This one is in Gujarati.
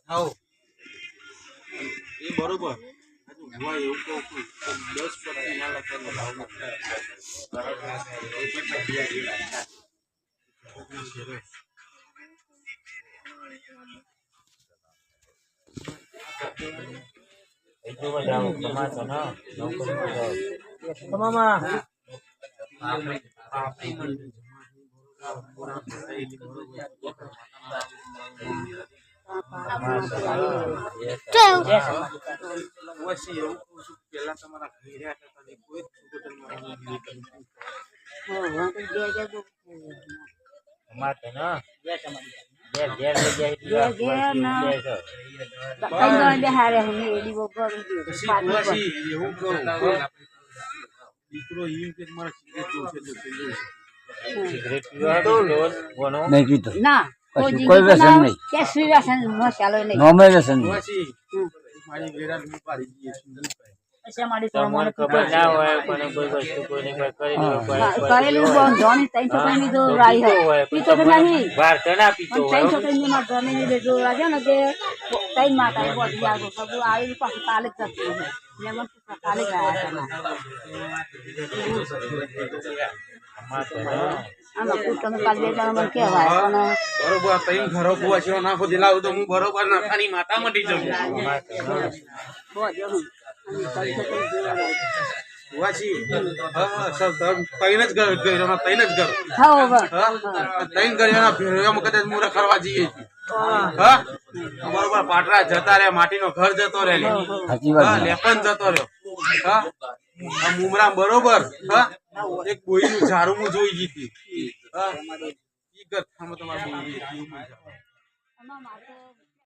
થાઓ એ બરોબર હજુ હોય એવું કહું છું તો દસ પત્ની ના લખાઈને લાવો પછી દીકરો એમ કે મારા સિગરેટ જોશે નહીં પીતો ના. કોઈ વ્યસન નહીં. કે વ્યસન મસાલો નહીં. નોમે વ્યસન નહીં. મારી વેરા હું પાડી દઈએ છું પછી તો મને ખબર ના હોય પણ કોઈ વસ્તુ કોઈને કોઈ કરી દે, કોઈ હા, કરેલું ત્રણ છોકરીની જો રાઈ હોય. પીતો તો નહીં. વાર તો ના પીતો ત્રણ છોકરીની મારા ધણીની જો રાજા ને તે ત્રણ માતા બોધી આગળ સગું આવેલું પાછું કાલે જ જતું હોય ને એમાં કાલે જ હતા. બરોબર તઈ ઘરો કુવાસીઓ નાખો દિલાવું તો હું બરોબર નાખાની માતા મટી જઉં. પાટરા જતા રે માટી નો ઘર જતો રે હા લેપન જતો રહ્યો. મુમરા બરોબર એક બોઈનું ઝાડું હું જોઈ જીતી હા. તમારે